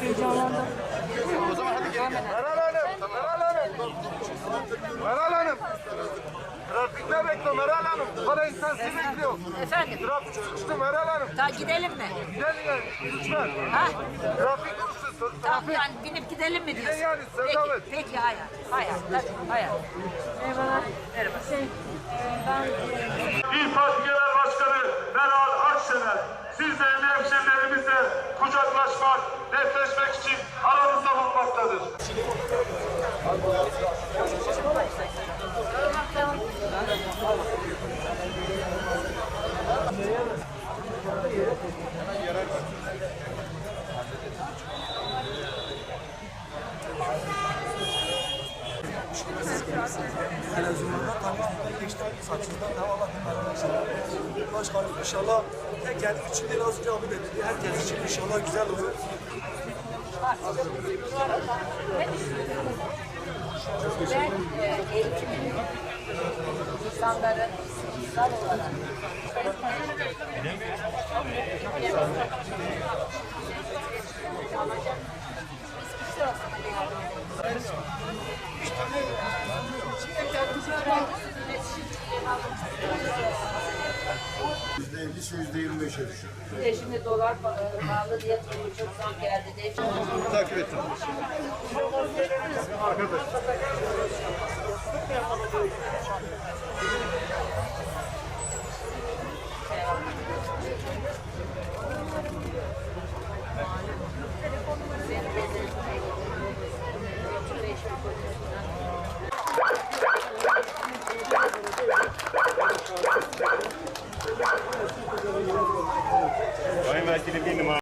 Heyecanlandım. O zaman hadi gelin. Meral Hanım, Meral Hanım. Meral Hanım. Trafikte bekliyor Meral Hanım. Bu kadar insan sizi bekliyor. Efendim, Trafik sıkıştı Meral Hanım. ta gidelim mi? Gidelim yani lütfen. Ha? Trafik sıkıştı. Tamam yani binip gidelim mi diyorsun? yani, peki, Sevdamet. peki hayır, hayır, hayır. Merhabalar. Merhaba. Şey, e, ben televizyonlarda tanıtımda geçti. Saçından da Allah arkadaşlar. Başkanım inşallah teker için de az önce abi de dedi. Herkes için inşallah güzel olur. Ben e, eğitimin insanların insan olarak %50'si %25'e düşüyor. Bir de şimdi dolar pa- pahalı diye çok zam geldi. Takip ettim. Sayın Vekilim bir numara.